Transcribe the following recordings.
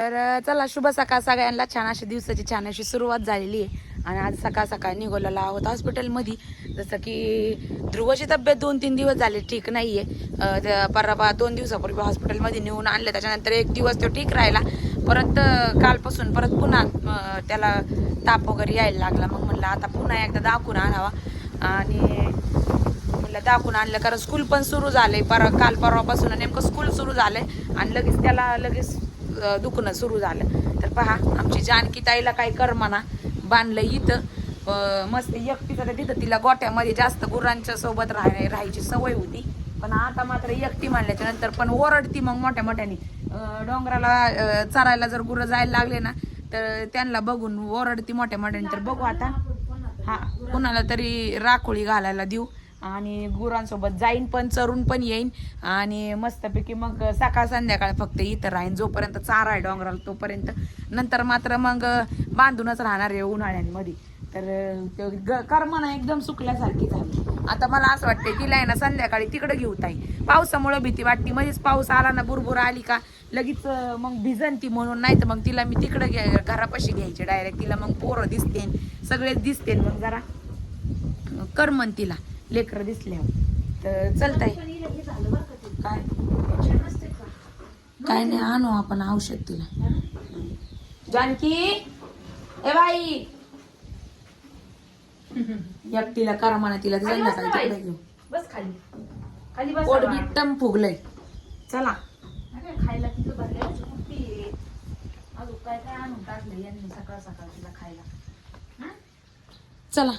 तर चला शुभ सकाळ सगळ्यांना. छान अशी दिवसाची छान अशी सुरुवात झालेली आहे. आणि आज सकाळ सकाळ निघालेला आहोत हॉस्पिटलमध्ये. जसं की ध्रुवची तब्येत दोन तीन दिवस झाले ठीक नाही आहे परवा दोन दिवसापूर्वी हॉस्पिटलमध्ये नेऊन आणलं. त्याच्यानंतर एक दिवस तो ठीक राहिला. परत कालपासून परत पुन्हा त्याला ताप वगैरे यायला लागला. मग म्हणलं आता पुन्हा एकदा दाखवून आणावा. आणि म्हणलं दाखवून आणलं. कारण स्कूल पण सुरू झालं आहे पर काल परवापासून नेमकं स्कूल सुरू झालं आहे आणि लगेच त्याला लगेच दुखणं सुरू झालं. तर पहा आमची जानकी ताईला काही करमाना बांधलं इथं. मस्त एकटीचं तर तिथं तिला गोट्यामध्ये जास्त गुरांच्या सोबत राह राहायची सवय होती. पण आता मात्र एकटी मानल्याच्या नंतर पण ओरडती मग मोठ्या मोठ्याने. डोंगराला चरायला जर गुरं जायला लागले ना तर त्यांना बघून ओरडती मोठ्या मोठ्याने. तर बघू आता. हा कुणाला तरी राखोळी घालायला देऊ. आणि गुरांसोबत जाईन पण चरून पण येईन. आणि मस्तपैकी मग सकाळ संध्याकाळ फक्त इथं राहीन. जोपर्यंत चारा आहे डोंगराला तोपर्यंत. नंतर मात्र मग बांधूनच राहणार आहे उन्हाळ्यांमध्ये. तर ते ग- कर्मना एकदम सुकल्यासारखी झाली. आता मला असं वाटतंय तिला आहे ना संध्याकाळी तिकडं घेऊ ताई. पावसामुळं भीती वाटते. मध्येच पाऊस आला ना बुरबुर आली का लगेच मग भिजन ती म्हणून. नाही तर मग तिला मी तिकडं घ्या घरापाशी घ्यायचे डायरेक्ट तिला मग पोरं दिसतेन. सगळेच दिसतेन मग जरा. करमन तिला. लेकरं दिसल्यावर तर चलताय. काय? काय नाही आणू आपण औषध तिला. जानकी ए बाई. एकटीला तिला संध्याकाळी तिकडे घेऊ बस खाली. खाली बस पोट बिट्टम फुगलंय. चला. खायला तिथं अजून काय काय आणून टाकलं यांनी सकाळ सकाळ तिला खायला. चला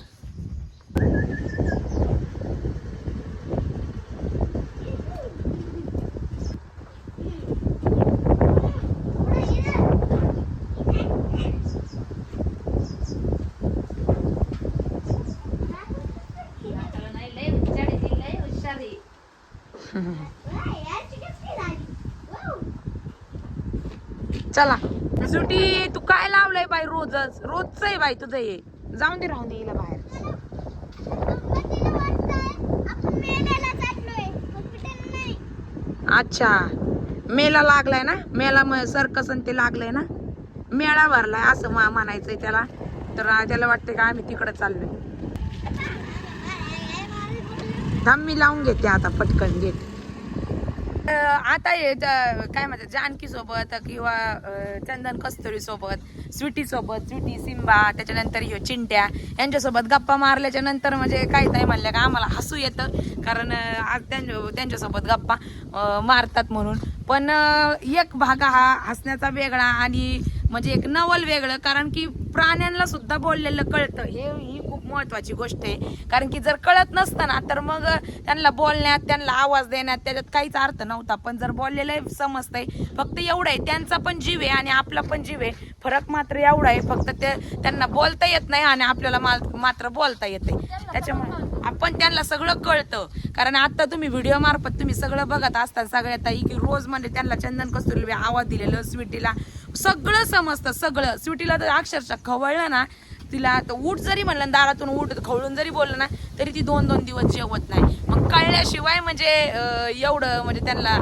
आपल्याला नाही लय हुशार आहे ती, लय हुशार आहे चला. सुटी तू काय लावलंय बाई रोजच? रोजच आहे बाई तुझं ये जाऊन दे राहून येईल बाहेर. अच्छा. मेला लागलाय ना? मेला म सर्कस आणि ते लागलंय ना? मेळा भरलाय असं मा- म्हणायचंय त्याला. तर त्याला वाटतंय का आम्ही तिकडे चाललोय. थांब मी लावून घेते आता पटकन गेट आता हे काय म्हणतात जानकी सोबत किंवा चंदन कस्तुरी सोबत स्वीटी सोबत स्वीटी सिंबा त्याच्यानंतर ह्यो चिंट्या यांच्यासोबत गप्पा मारल्याच्या नंतर म्हणजे काय नाही म्हणलं का आम्हाला हसू येतं. कारण आज त्यांच्या त्यांच्यासोबत गप्पा मारतात म्हणून. पण एक भाग हा हसण्याचा वेगळा आणि म्हणजे एक नवल वेगळं कारण की प्राण्यांना सुद्धा बोललेलं कळतं. हे ही महत्वाची गोष्ट आहे. कारण की जर कळत नसतं ना तर मग त्यांना बोलण्यात त्यांना आवाज देण्यात त्याच्यात काहीच अर्थ नव्हता. पण जर बोललेलं समजतंय फक्त एवढं आहे त्यांचा पण जीव आहे आणि आपला पण जीव आहे. फरक मात्र एवढा आहे फक्त ते त्यांना बोलता येत नाही आणि आपल्याला मात्र बोलता येते त्याच्यामुळे आपण त्यांना सगळं कळतं. कारण आता तुम्ही व्हिडिओ मार्फत तुम्ही सगळं बघत असता सगळ्यात की रोज म्हणजे त्यांना चंदन कस्तुरी आवाज दिलेलं स्वीटीला सगळं समजतं सगळं. स्वीटीला तर अक्षरशः खवळलं ना तिला आता ऊट जरी म्हणलं दारातून उठ खवळून जरी बोललं ना तरी ती दोन दोन दिवस जेवत नाही. मग कळल्याशिवाय म्हणजे एवढं म्हणजे त्यांना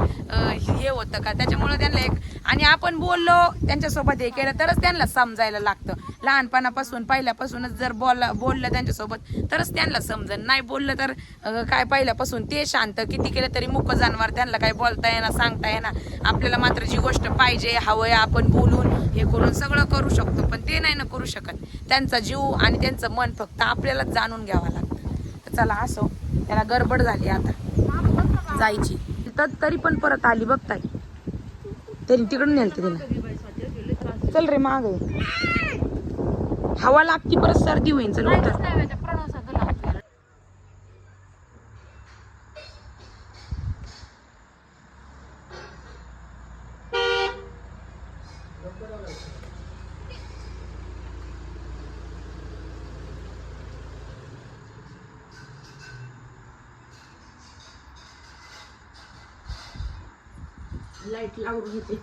हे होतं का? त्याच्यामुळे त्यांना एक आणि आपण बोललो त्यांच्यासोबत हे केलं तरच त्यांना समजायला लागतं. लहानपणापासून पहिल्यापासूनच जर बोलला बोललं त्यांच्यासोबत तरच त्यांना समजन. नाही बोललं तर काय पहिल्यापासून ते शांत. किती केलं तरी मुक जानवर त्यांना काय बोलता येणार सांगता येणार. आपल्याला मात्र जी गोष्ट पाहिजे हवंय आपण बोलून हे करून सगळं करू शकतो पण ते नाही ना करू शकत. त्यांचा जीव आणि त्यांचं मन फक्त आपल्यालाच जाणून घ्यावं लागतं. तर चला असो त्याला गडबड झाली आता. जायची. तर तरी पण परत आली बघताय. तरी तिकडून नेलते तिला चल रे माग हवा लागती परत सर्दी होईल चल उतर. लाइट लावून घेते.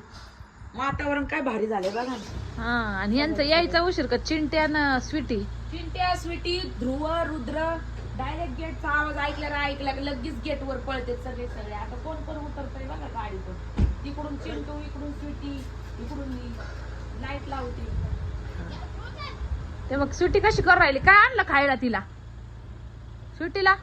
वातावरण काय भारी झालंय बघा ना. हा आणि यांचा यायचा उशीर का? चिंट्या ना स्वीटी. चिंट्या स्वीटी ध्रुव रुद्र डायरेक्ट गेटचा आवाज ऐकला ना ऐकला की लगेच गेट वर पळते सगळे सगळे. आता कोण कोण उतरतंय बघा गाडीतून. तिकडून चिंटू इकडून स्वीटी इकडून लाइट लावते. ते बघ सुट्टी कशी करू राहिली? काय आणलं खायला तिला? सुट्टीला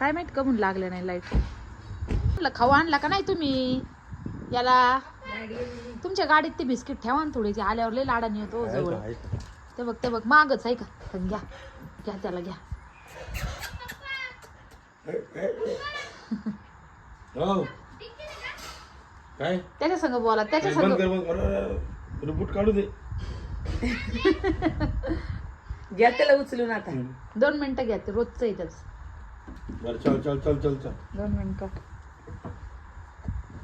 काय माहीत कमून लागले नाही लाइट म्हणलं खाऊ आणला का नाही तुम्ही? याला तुमच्या गाडीत ते बिस्किट ठेवा ना थोडी आल्यावर लय लाडाने येतो जवळ. ते बघ ते बघ मागच आहे का? घ्या घ्या त्याला घ्या. हो काय? त्याच्या संग बोला त्याच्या संग. बूट काढू दे. घ्या त्याला उचलून आता. दोन मिनिटं घ्या ते रोजचं आहे त्याच बरं चल चल चल चल चल. दोन मिनिटं.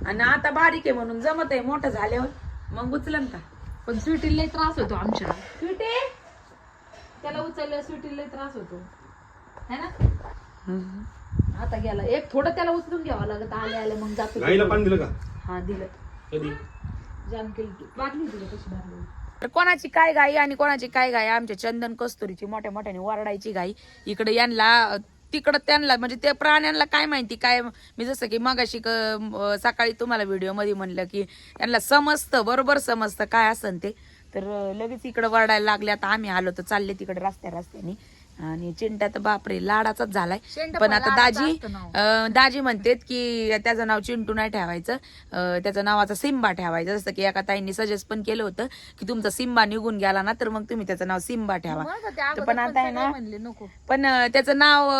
आणि आता बारीक आहे म्हणून जमत आहे मोठं झाल्यावर. मग उचलन का? पण स्वीटीला लय त्रास होतो आमच्या. स्वीटी? त्याला उचललं स्वीटीला लय त्रास होतो. है ना? आता गेला. एक थोडं त्याला उचलून घ्यावं लागत. आले आले मग जातो. गाईला पाणी दिलं का? हा दिलं. कधी? जाम केली बाटली दिली कशी भरली तर कोणाची काय गाई आणि कोणाची काय गाय आमच्या चंदन कस्तुरीची मोठ्या मोठ्याने वरडायची गाई इकडे यांना तिकडं त्यांना म्हणजे त्या प्राण्यांना काय माहिती काय मी जसं की मगाशी क- सकाळी तुम्हाला व्हिडिओमध्ये म्हणलं की त्यांना समजतं बरोबर समजतं काय असन ते. तर लगेच इकडं वरडायला लागले आता आम्ही आलो तर चालले तिकडे रस्त्या रस्त्याने आणि चिंट्या तर बापरे लाडाचाच झालाय. पण आता दाजी. अं, दाजी म्हणतेत की त्याचं नाव चिंटू नाही ठेवायचं. त्याचं नावाचं सिम्बा ठेवायचं. जसं की एका ताईंनी सजेस्ट पण केलं होतं की तुमचा सिम्बा निघून गेला ना तर मग तुम्ही त्याचं नाव सिम्बा ठेवा. पण आता आहे ना पण त्याचं नाव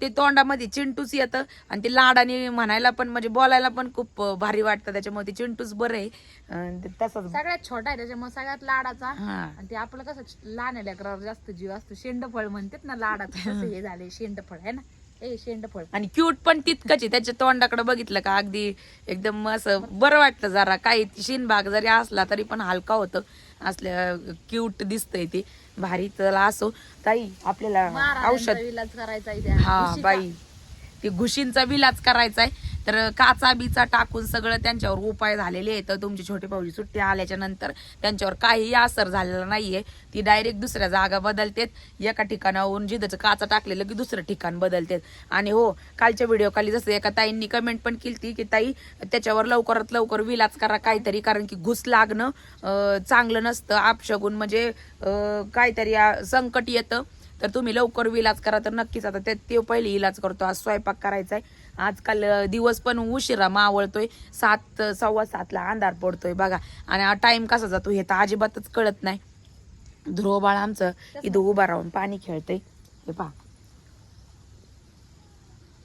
ते तोंडामध्ये चिंटूच येतं. आणि ते लाडाने म्हणायला पण म्हणजे बोलायला पण खूप भारी वाटतं. त्याच्यामुळे ते चिंटूच बरं आहे. तसंच. सगळ्यात छोटा आहे त्याच्यामुळे सगळ्यात लाडाचा. हा. आणि ते आपलं कसं लहान लेकरावर जास्त जीव असतो. शेंडफळ म्हणतात ना लाडाचं तसं हे झाले शेंडफळ आहे ना? ए शेंडफळ. आणि क्यूट पण तितकंच आहे. त्याच्या तोंडाकडे बघितलं का अगदी एकदम असं बरं वाटतं जरा. काही शिनबाग जरी असला तरी पण हलका होतं. असल्या क्यूट दिसतंय ते. भारी चला असो. ताई आपल्याला औषध. करायचा आहे हा. बाई. ते घुशींचा विलाज करायचाय. तर काचा बिचा टाकून सगळं त्यांच्यावर उपाय झालेले आहेत. तर तुमची छोटी भाऊजी सुट्टी आल्याच्यानंतर त्यांच्यावर काहीही असर झालेला नाहीये. ती डायरेक्ट दुसऱ्या जागा बदलतेत. एका ठिकाणाहून जिथं काचा टाकलेलं की दुसरं ठिकाण बदलतेत. आणि हो कालच्या व्हिडिओ खाली जसं एका ताईंनी कमेंट पण केली की ताई त्याच्यावर लवकरात लवकर विलाज करा काहीतरी कारण की घुस लागणं चांगलं नसतं. आपशगुन म्हणजे काहीतरी संकट येतं. तर तुम्ही लवकर विलाज करा तर नक्कीच आता ते ते पहिले इलाज करतो. आज स्वयंपाक करायचा आहे आजकाल दिवस पण उशिरा मावळतोय. सात सव्वा सातला अंधार पडतोय बघा. आणि हा टाइम कसा जातो हे तर अजिबातच कळत नाही. ध्रुव बाळ आमचं इथं उभा राहून पाणी खेळतंय. हे पहा.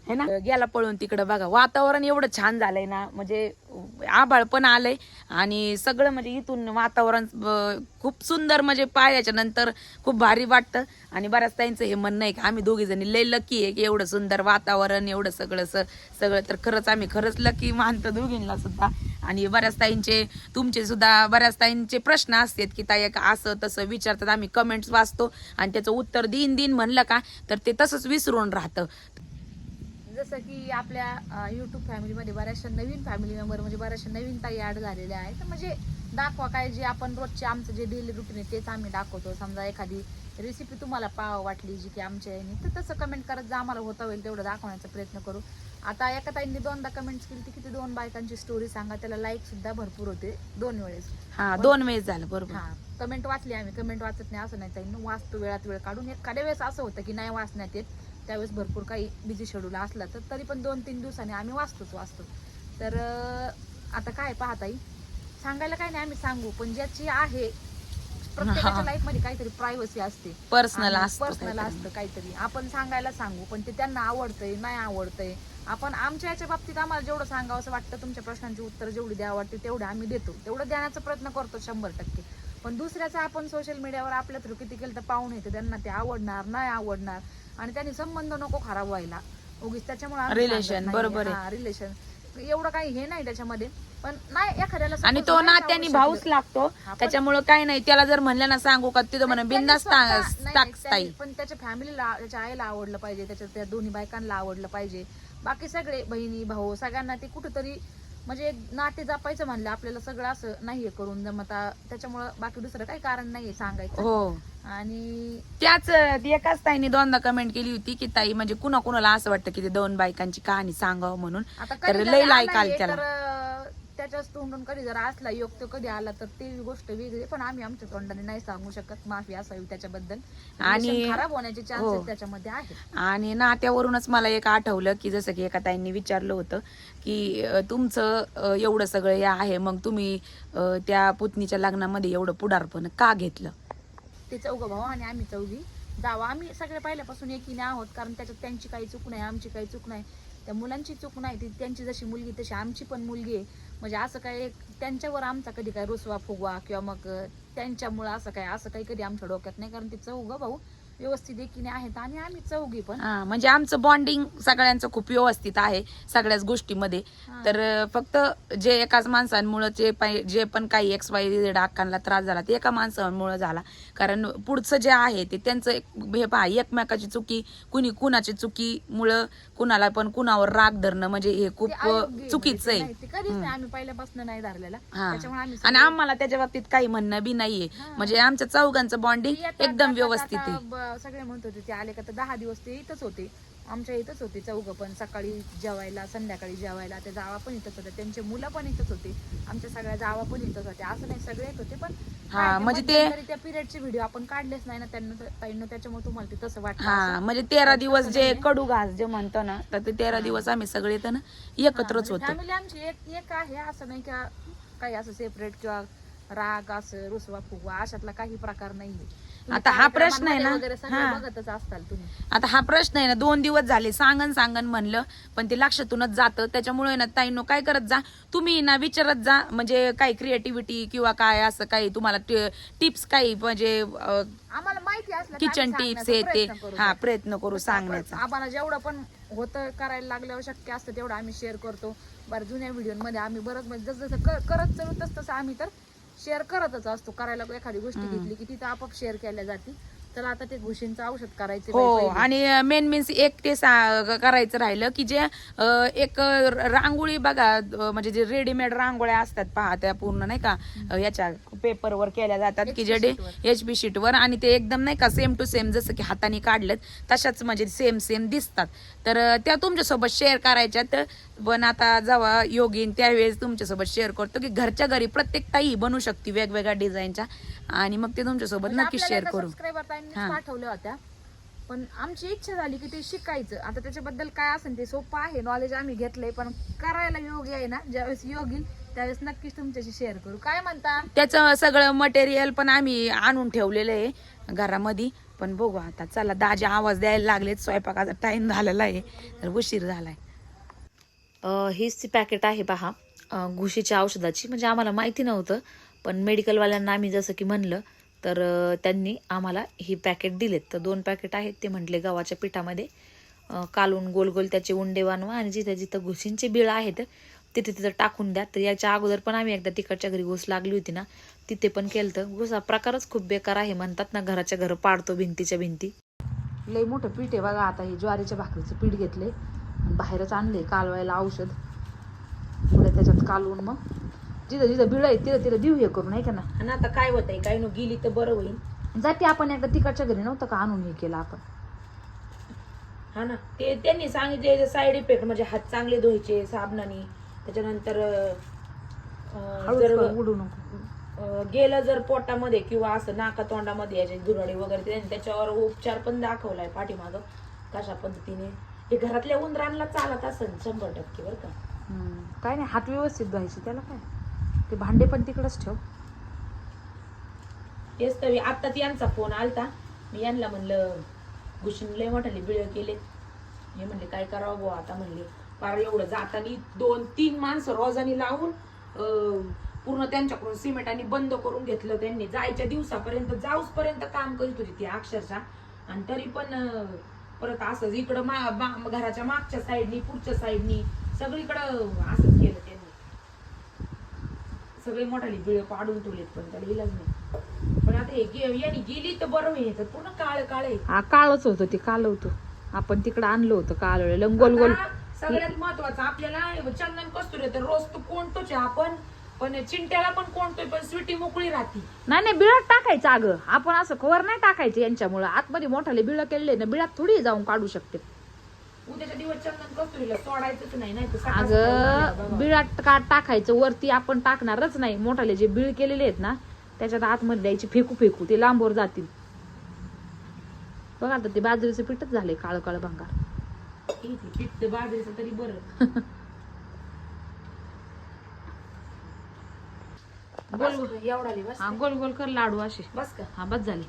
है ना? गेला पळून तिकडं बघा. वातावरण एवढं छान झालंय ना. म्हणजे आभाळ पण आलंय. आणि सगळं म्हणजे इथून वातावरण खूप सुंदर म्हणजे पाहिल्याच्या नंतर खूप भारी वाटतं. आणि बऱ्याच ताईंचं हे म्हणणं आहे की आम्ही दोघी जणी लय लकी आहे की एवढं सुंदर वातावरण एवढं सगळं स- सगळं तर खरंच आम्ही खरंच लकी मानतो दोघींना सुद्धा. आणि बऱ्याच ताईंचे तुमचे सुद्धा बऱ्याच ताईंचे प्रश्न असतात की ताई का असं तसं विचारतात. आम्ही कमेंट्स वाचतो आणि त्याचं उत्तर दिन दिन म्हणलं का तर ते तसंच विसरून राहतं. जसं की आपल्या युट्यूब फॅमिलीमध्ये बऱ्याचशा नवीन फॅमिली मेंबर म्हणजे बऱ्याचशा नवीन ताई ऍड झालेल्या आहेत. तर म्हणजे दाखवा काय जे आपण रोजचे आमचं जे डेली रुटीन आहे तेच आम्ही दाखवतो. समजा एखादी रेसिपी तुम्हाला पाव वाटली जी की आमच्या याने तर तसं कमेंट करत जा आम्हाला होता होईल तेवढं दाखवण्याचा प्रयत्न करू. आता एका ताईंनी दोनदा कमेंट्स केली ती किती दोन बायकांची स्टोरी सांगा. त्याला लाईक सुद्धा भरपूर होते दोन वेळेस. हा दोन वेळेस झालं बरोबर. हा कमेंट वाचली आम्ही. कमेंट वाचत नाही असं नाही ताईंनो वाचतो वेळात वेळ काढून. एखाद्या वेळेस असं होतं की नाही वाचण्यात येत. त्यावेळेस भरपूर काही बिझी शेड्यूल असला तर तरी पण दोन तीन दिवसांनी आम्ही वाचतोच वाचतो तर आता काय पाहताई सांगायला काय नाही आम्ही सांगू. पण ज्याची आहे प्रत्येकाच्या लाईफमध्ये काहीतरी प्रायव्हसी असते. पर्सनल असतं पर्सनल. असतं काहीतरी. आपण सांगायला सांगू पण ते त्यांना आवडतंय नाही आवडतंय. आपण आमच्या याच्या बाबतीत आम्हाला जेवढं सांगावं असं वाटतं तुमच्या प्रश्नांची उत्तर जेवढी द्यावं वाटते तेवढं आम्ही देतो. तेवढं देण्याचा प्रयत्न करतो शंभर टक्के. पण दुसऱ्याचं आपण सोशल मीडियावर आपल्या थ्रू किती केलं तर पाहून येते. त्यांना ते आवडणार नाही आवडणार. आणि त्यांनी संबंध नको खराब व्हायला. उगीच त्याच्यामुळे Relation, बरोबर. रिलेशन एवढं काही हे नाही त्याच्यामध्ये. पण नाही एखाद्याला आणि तो नात्याने आवडू भाऊच. लागतो. त्याच्यामुळे काही नाही. त्याला जर म्हणलं ना सांगू का तिथं म्हणा त्यांनी बिंदास त्यांनी- पण त्याच्या फॅमिलीला त्याच्या आईला आवडलं पाहिजे. त्याच्या त्या दोन्ही बायकांना आवडलं पाहिजे. बाकी सगळे बहिणी भाऊ सगळ्यांना ते कुठेतरी म्हणजे एक नाते जपायचं म्हणलं आपल्याला सगळं असं नाहीये करून जमता. त्याच्यामुळं बाकी दुसरं काही कारण नाहीये सांगायचं. हो. आणि त्याच एकाच ताईने दोनदा कमेंट केली होती की ताई म्हणजे कुणा कुणाला असं वाटतं की ते दोन बायकांची कहाणी सांगावं म्हणून. आता तर कधी लय जरी लाईक आला हे त्याला तर त्याच्याच तोंडून कधी जर असला योग तो कधी आला तर ते गोष्ट वेगळी आहे. पण आम्ही आमच्या तोंडाने नाही सांगू शकत. माफी असावी त्याच्याबद्दल. आणि- खराब होण्याचे हो. चान्सेस त्याच्यामध्ये आहेत. आणि नात्यावरूनच मला एक आठवलं की जसं की एका ताईंनी विचारलं होतं की तुमचं एवढं सगळं हे आहे मग तुम्ही त्या पुतणीच्या लग्नामध्ये एवढं पुढारपण का घेतलं? ते चौघ भाऊ आणि आम्ही चौघी. जावा. आम्ही सगळे पहिल्यापासून एकीने आहोत कारण त्याच्यात त्यांची काही चूक नाही आमची काही चूक नाही. त्या मुलांची चूक नाही ती त्यांची जशी मुलगी तशी आमची पण मुलगी आहे. म्हणजे असं काय त्यांच्यावर आमचा कधी काय रुसवा फुगवा किंवा मग त्यांच्यामुळं असं काय असं काही कधी आमच्या डोक्यात नाही कारण ती चौघ भाऊ. व्यवस्थित एकीने आहेत आणि आम्ही चौघी पण. हा म्हणजे आमचं बॉन्डिंग सगळ्यांचं खूप व्यवस्थित आहे सगळ्याच गोष्टीमध्ये. तर फक्त जे एकाच माणसांमुळे जे पाय- जे पण काही एक्स वाय झेड अक्कांना त्रास झाला ते एका माणसांमुळे झाला. कारण पुढचं जे आहे ते त्यांचं हे पहा एकमेकाची चुकी कुणी कुणाची चुकी मुळे कुणाला पण कुणावर राग धरणं म्हणजे हे खूप. चुकीचं म्हणजे ते आहे. कधीच नाही आम्ही पहिल्यापासून नाही धरलेला. त्याच्यामुळे आम्ही आणि आम्हाला त्याच्या बाबतीत काही म्हणणं बी नाहीये. म्हणजे आमच्या चौघांचं बॉन्डिंग एकदम व्यवस्थित आहे. सगळे म्हणत होते ते आले का तर दहा दिवस ते इथंच होते. आमच्या इथंच होते चौघ पण. सकाळी जेवायला संध्याकाळी जेवायला. त्या जावा पण इथंच होत्या त्यांचे मुलं पण इथंच होते. आमच्या सगळ्या जावा पण इथंच होत्या असं नाही सगळे येत होते पण हा, म्हणजे ते- त्या पिरियडचे व्हिडिओ आपण काढलेच नाही ना त्यांना ताईंनो त्याच्यामुळे तुम्हाला ते तसं वाटतं हा. म्हणजे तेरा दिवस जे. कडू घास जे म्हणतो ना तर ते तेरा दिवस आम्ही सगळे तर ना एकत्रच होतो. फॅमिली आमची एक एक आहे. असं नाही का काही असं सेपरेट किंवा राग असं रुसवा फुगवा अशातला काही प्रकार नाहीये. आता हा प्रश्न आहे ना, हा. बघतच असताल तुम्ही. आता हा प्रश्न आहे ना दोन दिवस झाले सांगन सांगन म्हणलं पण ते लक्षातूनच जातं. त्याच्यामुळे ना ताईनो काय करत जा तुम्ही ना विचारत जा म्हणजे काही क्रिएटिव्हिटी किंवा काय असं काही तुम्हाला टिप्स काही म्हणजे आम्हाला माहिती असलं किचन टिप्स हे ते. हा प्रयत्न करू फक्त सांगण्याचा. आम्हाला जेवढं पण होतं करायला लागल्यावर शक्य असतं तेवढं आम्ही शेअर करतो. बरं जुन्या व्हिडिओमध्ये आम्ही बरंच म्हणजे जसं करत चलू तस तसं आम्ही तर शेअर करतच असतो. करायला एखादी गोष्ट घेतली की तिथं आपोआप शेअर केल्या जाते चला आता ते घुशींचं औषध करायचं हो आणि मेन मीन्स एक ते करायचं राहिलं की जे एक रांगोळी बघा म्हणजे जे रेडीमेड रांगोळ्या असतात पहा त्या पूर्ण नाही का याच्या पेपरवर केल्या जातात की जे sheet एच बी शीटवर आणि ते एकदम नाही का सेम टू सेम जसं की हाताने काढलेत तशाच म्हणजे सेम सेम दिसतात. तर त्या तुमच्यासोबत शेअर करायच्या तर पण आता जेव्हा योगीन त्यावेळेस तुमच्यासोबत शेअर करतो की घरच्या घरी प्रत्येक ताई बनवू शकते वेगवेगळ्या डिझाईनच्या आणि मग ते तुमच्यासोबत म्हणजे नक्की शेअर करू. पाठवल्या होत्या. पण आमची इच्छा झाली की ते शिकायचं. आता त्याच्याबद्दल काय असेल ते सोपं आहे. नॉलेज आम्ही घेतलंय पण करायला योग्य आहे ना? ज्यावेळेस योग त्यावेळेस नक्कीच तुमच्याशी शेअर करू. काय म्हणता? त्याचं सगळं मटेरियल पण आम्ही आणून ठेवलेलं आहे घरामध्ये. पण बघू आता. चला दाजी आवाज द्यायला लागलेत. स्वयंपाकाचा टाइम झालेला आहे. तर उशीर झालाय. हीच ती पॅकेट आहे पहा. घुशीच्या औषधाची. म्हणजे आम्हाला माहिती नव्हतं पण मेडिकलवाल्यांना आम्ही जसं की म्हणलं तर त्यांनी आम्हाला ही पॅकेट दिलेत. तर दोन पॅकेट आहेत ते म्हटले गव्हाच्या पिठामध्ये. कालून गोल गोल त्याचे उंडे बनवा आणि जिथं जिथं घुशींचे बिळ आहेत तिथे तिथं टाकून द्या. तर याच्या अगोदर पण आम्ही एकदा तिकडच्या घरी घुस लागली होती ना तिथे पण केलं तर घुसा प्रकारच खूप बेकार आहे म्हणतात ना घराच्या घर पाडतो भिंतीच्या भिंती. लई मोठं पीठ आहे बघा आता हे ज्वारीच्या भाकरीचं पीठ घेतले बाहेरच आणले कालवायला औषध. पुढे त्याच्यात कालवून मग. जिथं जिथं बिळ आहे तिथं तिथं देऊ हे करून आहे का ना आणि आता काय होत आहे काही न गेली तर बरं होईल. जाते आपण एकदा तिकडच्या घरी नव्हतं का आणून हे केलं आपण? हा ना ते त्यांनी सांगितले साईड इफेक्ट म्हणजे हात चांगले धुवायचे साबणाने. त्याच्यानंतर अं, हळूच जर कर, उडू नको. अं, गेलं जर पोटामध्ये किंवा असं नाका तोंडामध्ये याचे दुरडी वगैरे त्यांनी त्याच्यावर उपचार पण दाखवलाय पाठीमाग. कशा पद्धतीने? हे घरातल्या उंदरांना चालत असेल शंभर टक्के बरं का. हम्म. काय नाही हात व्यवस्थित धुवायचे त्याला काय? ते भांडे पण तिकडच ठेव. तेच तर आत्ताच यांचा फोन आलता. मी यांना म्हणलं घुशीन लय मोठाले बिळ केले. हे म्हणले काय करावं बुवा आता? म्हणले फार एवढं जातानी दोन तीन माणसं रोजानी लावून अं, पूर्ण त्यांच्याकडून सिमेंटाने बंद करून घेतलं त्यांनी. जायच्या दिवसापर्यंत जाऊस पर्यंत काम करीत होती ती अक्षरशः. आणि तरी पण अं, परत असंच इकडं मा, घराच्या मागच्या साईडनी पुढच्या साईडनी सगळीकडं असंच केलं त्यांनी. सगळे मोठाली बिळ पाडून ठेवलेत पण त्याला इलाज नाही. पण आता हे गे- यांनी गेली तर बरं होईल तर पूर्ण काळ काळ आहे. हा काळच होतं ते काल होतं. आपण तिकडं आणलं होतं कालवलेलं गोल गोल. आता सगळ्यात महत्वाचं आपल्याला चंदन कस्तुरी तर रोज तू कोणतोच आहे आपण. पण चिंट्याला पण कोणतोय पण स्वीटी मोकळी राहती. नाही नाही बिळात टाकायचं अगं. आपण असं कवर नाही टाकायचं यांच्यामुळं. आतमध्ये मोठाले बिळ केले ना बिळात थोडी जाऊन काढू शकते. उद्याच्या दिवस चंदन कस्तुरीला सोडायचंच नाही नाही तर सकाळ सकाळी उठायला अगं. बिळात का टाकायचं? वरती आपण टाकणारच नाही. मोठाले जे बिळ केलेले आहेत ना त्याच्यात आतमध्ये द्यायची फेकू फेकू. ते लांबवर जातील. बघा आता ते बाजरीचं पीठच झाले काळ काळ भंगार. पीठ बाजरीचं तरी बरं. गोल बस, एवढा बस हा गोल गोल कर लाडू असे. बस का हा बस झाले.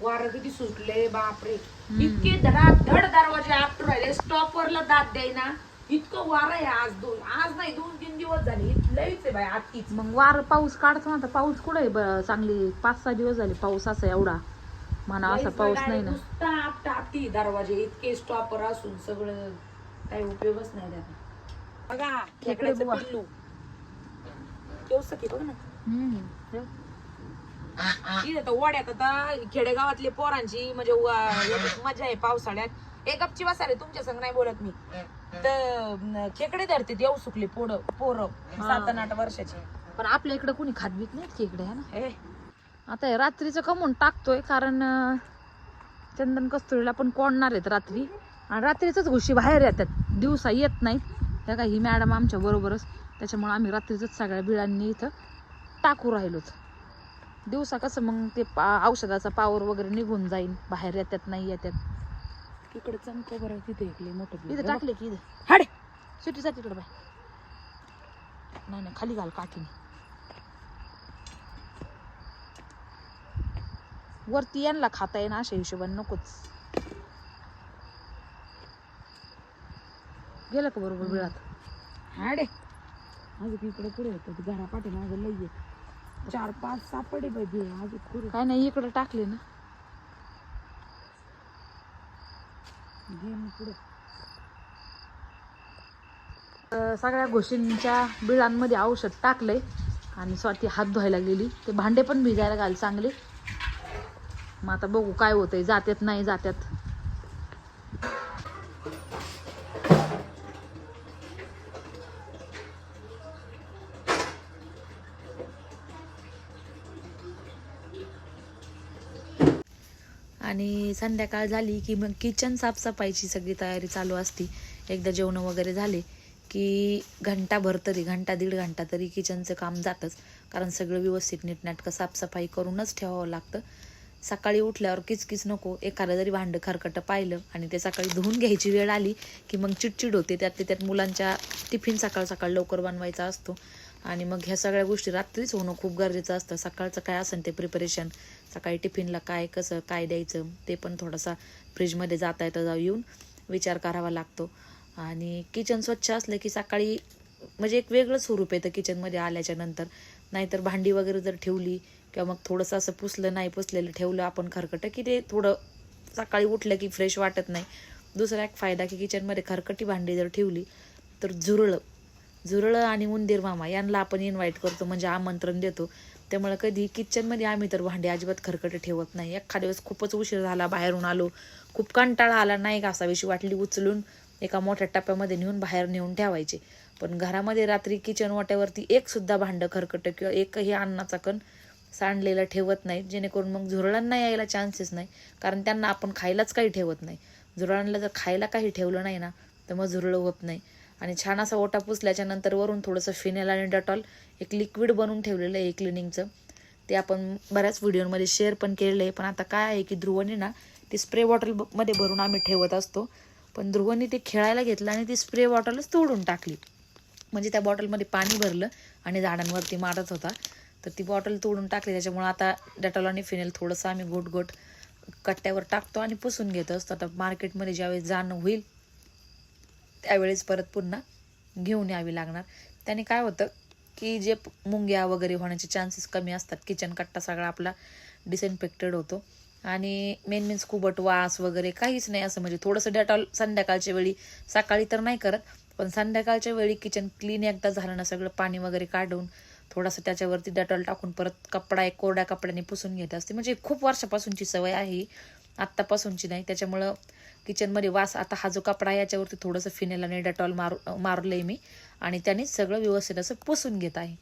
वारं किती सुटले बापरे. इतके धडा धड दरवाजे आपटू राहिले. स्टॉपवरला दात द्यायना इतकं वारं आहे आज दोन. आज नाही दोन तीन दिवस झाले. लईच आहे बाय आतीच मग वार पाऊस काढतो ना आता पाऊस कुठे आहे ब- चांगली पाच सहा दिवस झाले पाऊस असा एवढा. म्हणा असा पाऊस नाही ना. नुसता आपटा आपटी दरवाजे इतके स्टॉपर असून सगळं काही उपयोगच नाही त्याचा. बघा खेकड्याचं बुवा. पिल्लू. केवसं की बघ ना. हम्म. इथे तर ओढ्यात आता खेडेगावातले पोरांची म्हणजे वा- मजा आहे पावसाळ्यात. एक गपची बसा रे तुमच्या संग नाही बोलत मी. तर खेकडे धरते येऊ सुकले पोड पोरं. सात आठ वर्षाची. पण आपल्या इकडे कोणी खात बीत नाहीत की इकडे है ना? हे, आता हे रात्रीचं कमवून टाकतोय कारण अं, चंदन कस्तुरीला पण कोणणार आहेत रात्री. आणि रात्रीच घुशी बाहेर येतात. दिवसा येत नाहीत. त्या काही ही मॅडम आमच्या बरोबरच त्याच्यामुळे आम्ही रात्रीच सगळ्या बिळांनी इथं टाकू राहिलोच दिवसा कसं मग ते पा- औषधाचा पावर वगैरे निघून जाईल बाहेर येतात नाही येतात इकडे चमक बरं तिथे लय मोठं. इथं टाकले की इथं. हाडे! सुटीचा तिकडे बाय नाही नाही खाली घाल काठीने. वरती यांना खाता येईन अशा हिशोबाने नकोच. गेलं का बरोबर बिळात? हाडे! अजून इकडे पुढे होतं घरा पाठी माझं लई आहे. चार पाच सापडे बाई बे अजून पुढे. काय नाही इकडे टाकले ना. पुढे. अं, सगळ्या गोष्टींच्या बिळांमध्ये औषध टाकलंय आणि स्वाती हात धुवायला गेली. ते भांडे पण भिजायला घाल चांगले. मग आता बघू काय होतंय. जात्यात नाही जात्यात. संध्याकाळ झाली की मग किचन साफसफाईची सगळी तयारी चालू असती. एकदा जेवण वगैरे झाले की घंटाभर तरी घंटा दीड घंटा तरी किचनचं काम जातंच. कारण सगळं व्यवस्थित नीटनाटकं साफसफाई करूनच ठेवावं लागतं. सकाळी उठल्यावर किचकिच नको. एखादं जरी भांडं खरकटं पाहिलं आणि ते सकाळी धुवून घ्यायची वेळ आली की मग चिडचिड होते. त्यात त्यात मुलांच्या टिफिन सकाळ सकाळ लवकर बनवायचा असतो. आणि मग ह्या सगळ्या गोष्टी रात्रीच होणं खूप गरजेचं असतं. सकाळचं काय असेल ते प्रिपरेशन सकाळी टिफिनला काय कसं काय द्यायचं ते पण थोडासा फ्रीजमध्ये जाता येता जाऊ येऊन विचार करावा लागतो. आणि किचन स्वच्छ असलं की सकाळी म्हणजे एक वेगळं स्वरूप येतं किचनमध्ये आल्याच्यानंतर. नाहीतर भांडी वगैरे जर ठेवली किंवा मग थोडंसं असं पुसलं नाही पुसलेलं ठेवलं आपण खरकटं की ते थोडं सकाळी उठलं की फ्रेश वाटत नाही. दुसरा एक फायदा की किचनमध्ये खरकटी भांडी जर ठेवली तर झुरळं झुरळं आणि उंदीर मामा यांना आपण इन्व्हाइट करतो म्हणजे आमंत्रण देतो. त्यामुळे कधी किचनमध्ये आम्ही तर भांडे अजिबात खरकटे ठेवत नाही. एखाद्या वेळेस खूपच उशीर झाला बाहेरून आलो खूप कंटाळा आला नाही का? घासावीशी वाटली उचलून एका मोठ्या टप्प्यामध्ये नेऊन बाहेर नेऊन ठेवायचे. पण घरामध्ये रात्री किचन वाट्यावरती एकसुद्धा भांडं खरकटं किंवा एकही अन्नाचा कण सांडलेलं ठेवत नाही. जेणेकरून मग झुरळांना यायला चान्सेस नाही. कारण त्यांना आपण खायलाच काही ठेवत नाही. झुरळांना जर खायला काही ठेवलं नाही ना तर मग झुरळं होत नाही. आणि छान असा ओटा पुसल्याच्या नंतर वरून थोडंसं फिनेल आणि डटॉल एक लिक्विड बनवून ठेवलेलं आहे क्लिनिंगचं. ते आपण बऱ्याच व्हिडिओमध्ये शेअर पण केलेलं आहे पण आता काय आहे की ध्रुवने ना ती स्प्रे बॉटलमध्ये भरून आम्ही ठेवत असतो. पण ध्रुवने ते खेळायला घेतलं आणि ती स्प्रे बॉटलच तोडून टाकली. म्हणजे त्या बॉटलमध्ये पाणी भरलं आणि झाडांवरती मारत होता. तर ती बॉटल तोडून टाकली त्याच्यामुळं आता डेटॉल आणि फिनेल थोडंसं आम्ही गोट गोट कट्ट्यावर टाकतो आणि पुसून घेत असतो. आता मार्केटमध्ये ज्यावेळेस जाणं होईल त्यावेळेस परत पुन्हा घेऊन यावी लागणार. त्याने काय होतं की जे मुंग्या वगैरे होण्याचे चान्सेस कमी असतात किचन कट्टा सगळा आपला डिसइन्फेक्टेड होतो. आणि मेन मीन्स कुबट वास वगैरे काहीच नाही असं म्हणजे थोडंसं डेटॉल संध्याकाळच्या वेळी सकाळी तर नाही करत पण संध्याकाळच्या वेळी किचन क्लीन एकदा झालं ना सगळं पाणी वगैरे काढून थोडंसं त्याच्यावरती डेटॉल टाकून परत कपडा एक कोरड्या कपड्याने पुसून घेत असते. म्हणजे खूप वर्षापासूनची सवय आहे ही. आत्तापासूनची नाही. त्याच्यामुळं किचनमध्ये वास आता हा जो कपडा आहे याच्यावरती थोडंसं फिनेल आणि डेटॉल मार मारलं आहे मी. आणि त्याने सगळं व्यवस्थित असं पुसून घेत आहे.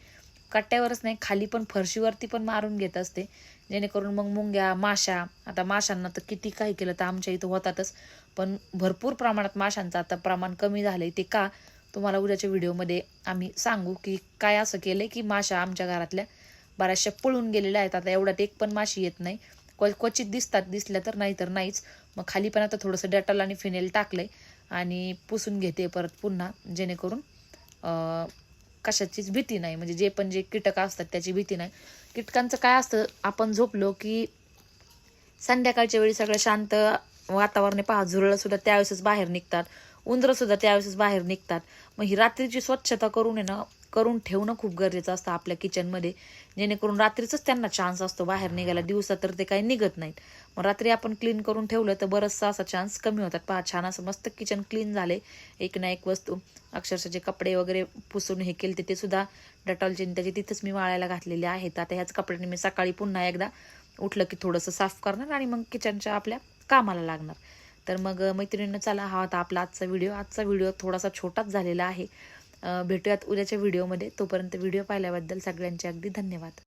कट्ट्यावरच नाही खाली पण फरशीवरती पण मारून घेत असते. जेणेकरून मग मुंग्या माशा आता माशांना तर किती काही केलं तर आमच्या इथं होतातच. पण भरपूर प्रमाणात माशांचं आता प्रमाण कमी झालंय. ते का? तुम्हाला उद्याच्या व्हिडिओमध्ये आम्ही सांगू की काय असं केलं की माशा आमच्या घरातल्या बऱ्याचशा पळून गेलेल्या आहेत. आता एवढ्यात एक पण माशी येत नाही. क्व- क्वचित दिसतात दिसल्या तर नाही तर नाहीच. मग खाली पण आता थोडंसं डेटॉल आणि फिनेल टाकलंय आणि पुसून घेते परत पुन्हा जेणेकरून कशाचीच भीती नाही. म्हणजे जे पण जे कीटक असतात त्याची भीती नाही. कीटकांचं काय असतं आपण झोपलो की संध्याकाळच्या वेळी सगळं शांत वातावरण पहा. झुरळं सुद्धा त्यावेळेसच बाहेर निघतात. उंदरं सुद्धा त्यावेळेसच बाहेर निघतात. मग ही रात्रीची स्वच्छता करून आहे ना करून ठेवणं खूप गरजेचं असतं आपल्या किचनमध्ये जेणेकरून रात्रीचाच त्यांना चान्स असतो. बाहेर निघायला दिवसा तर ते काही निघत नाहीत. मग रात्री आपण क्लीन करून ठेवलं तर बरंचसा असा चान्स कमी होतात. पहा छान असं मस्त किचन क्लीन झाले. एक ना एक वस्तू. अक्षरशः जे कपडे वगैरे पुसून हे केले ते सुद्धा डेटॉलचे त्याचे तिथंच मी वाळायला घातलेले आहेत. आता ह्याच कपड्याने मी सकाळी पुन्हा एकदा उठलं की थोडंसं साफ करणार आणि मग किचनच्या आपल्या कामाला लागणार. तर मग मैत्रिणीनं चला हा होता आपला आजचा व्हिडिओ आजचा व्हिडिओ थोडासा छोटाच झालेला आहे. भेटूयात उद्याच्या व्हिडिओमध्ये. तोपर्यंत व्हिडिओ पाहिल्याबद्दल सगळ्यांचे अगदी धन्यवाद.